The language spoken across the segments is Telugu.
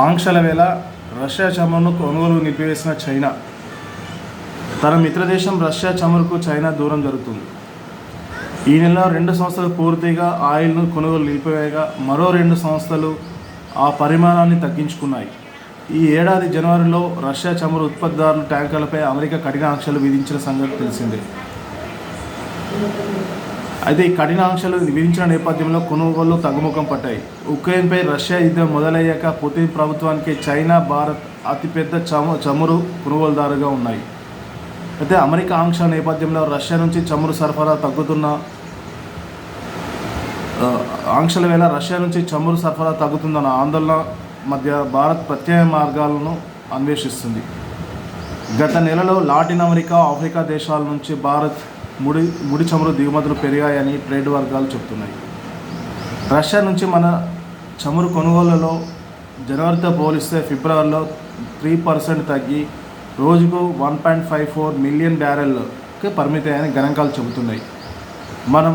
ఆంక్షల వేళ రష్యా చమురును కొనుగోలు నిలిపివేసిన చైనా. తన మిత్రదేశం రష్యా చమురుకు చైనా దూరం జరుగుతుంది. ఈ నెల రెండు సంస్థలు పూర్తిగా ఆయిల్ను కొనుగోలు నిలిపివేయగా మరో రెండు సంస్థలు ఆ పరిమాణాన్ని తగ్గించుకున్నాయి. ఈ ఏడాది జనవరిలో రష్యా చమురు ఉత్పత్తిదారుల ట్యాంకర్లపై అమెరికా కఠిన ఆంక్షలు విధించిన సంగతి తెలిసిందే. అయితే ఈ కఠినాంక్షలు విధించిన నేపథ్యంలో కొనుగోళ్ళు తగ్గుముఖం పట్టాయి. ఉక్రెయిన్పై రష్యా యుద్ధం మొదలయ్యాక పుతిన్ ప్రభుత్వానికి చైనా భారత్ అతిపెద్ద చము చమురు కొనుగోలుదారుగా ఉన్నాయి. అయితే అమెరికా ఆంక్షల నేపథ్యంలో రష్యా నుంచి చమురు సరఫరా తగ్గుతున్న ఆంక్షల వేళ రష్యా నుంచి చమురు సరఫరా తగ్గుతుందన్న ఆందోళన మధ్య భారత్ ప్రత్యామ్నాయ మార్గాలను అన్వేషిస్తుంది. గత నెలలో లాటిన్ అమెరికా ఆఫ్రికా దేశాల నుంచి భారత్ ముడి ముడి చమురు దిగుమతులు పెరిగాయని ట్రేడ్ వర్గాలు చెబుతున్నాయి రష్యా నుంచి మన చమురు కొనుగోళ్ళలో జనవరితో పోలిస్తే ఫిబ్రవరిలో త్రీ పర్సెంట్ తగ్గి రోజుకు one point five four million బ్యారెల్కి పరిమితమని గణాంకాలు చెబుతున్నాయి. మనం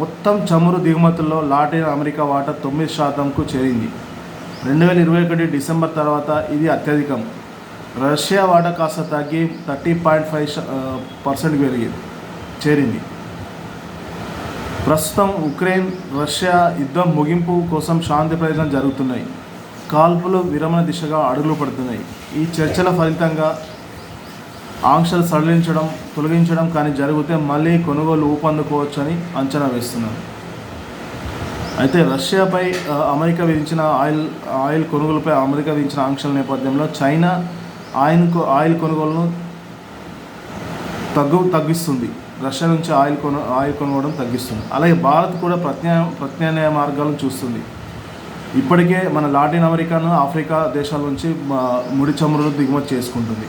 మొత్తం చమురు దిగుమతుల్లో లాటిన్ అమెరికా వాటా తొమ్మిది శాతంకు చేరింది. రెండు వేల ఇరవై ఒకటి డిసెంబర్ తర్వాత ఇది అత్యధికం. రష్యా వాటా కాస్త తగ్గి థర్టీ పాయింట్ ఫైవ్ పర్సెంట్ పెరిగింది. చేరింది. ప్రస్తుతం ఉక్రెయిన్ రష్యా యుద్ధం ముగింపు కోసం శాంతి ప్రయత్నం జరుగుతున్నాయి. కాల్పులు విరమణ దిశగా అడుగులు పడుతున్నాయి. ఈ చర్చల ఫలితంగా ఆంక్షలు సడలించడం తొలగించడం కానీ జరిగితే మళ్ళీ కొనుగోలు ఊపందుకోవచ్చని అంచనా వేస్తున్నారు. అయితే రష్యాపై అమెరికా విధించిన ఆయిల్ ఆయిల్ కొనుగోలుపై అమెరికా విధించిన ఆంక్షల నేపథ్యంలో చైనా ఆయిల్ ఆయిల్ కొనుగోలును తగ్గు తగ్గిస్తుంది. రష్యా నుంచి ఆయిల్ కొను ఆయిల్ కొనుగోవడం తగ్గిస్తుంది. అలాగే భారత్ కూడా ప్రత్యా ప్రత్యామ్నాయ మార్గాలను చూస్తుంది. ఇప్పటికే మన లాటిన్ అమెరికాను ఆఫ్రికా దేశాల నుంచి ముడి చమురులు దిగుమతి చేసుకుంటుంది.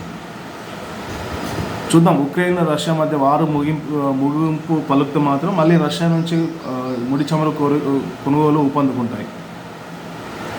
చూద్దాం ఉక్రెయిన్ రష్యా మధ్య వారు ముగింపు ముగింపు పలుకుతూ మాత్రం మళ్ళీ రష్యా నుంచి ముడి చమురు కొనుగోలు ఊపందుకుంటాయి.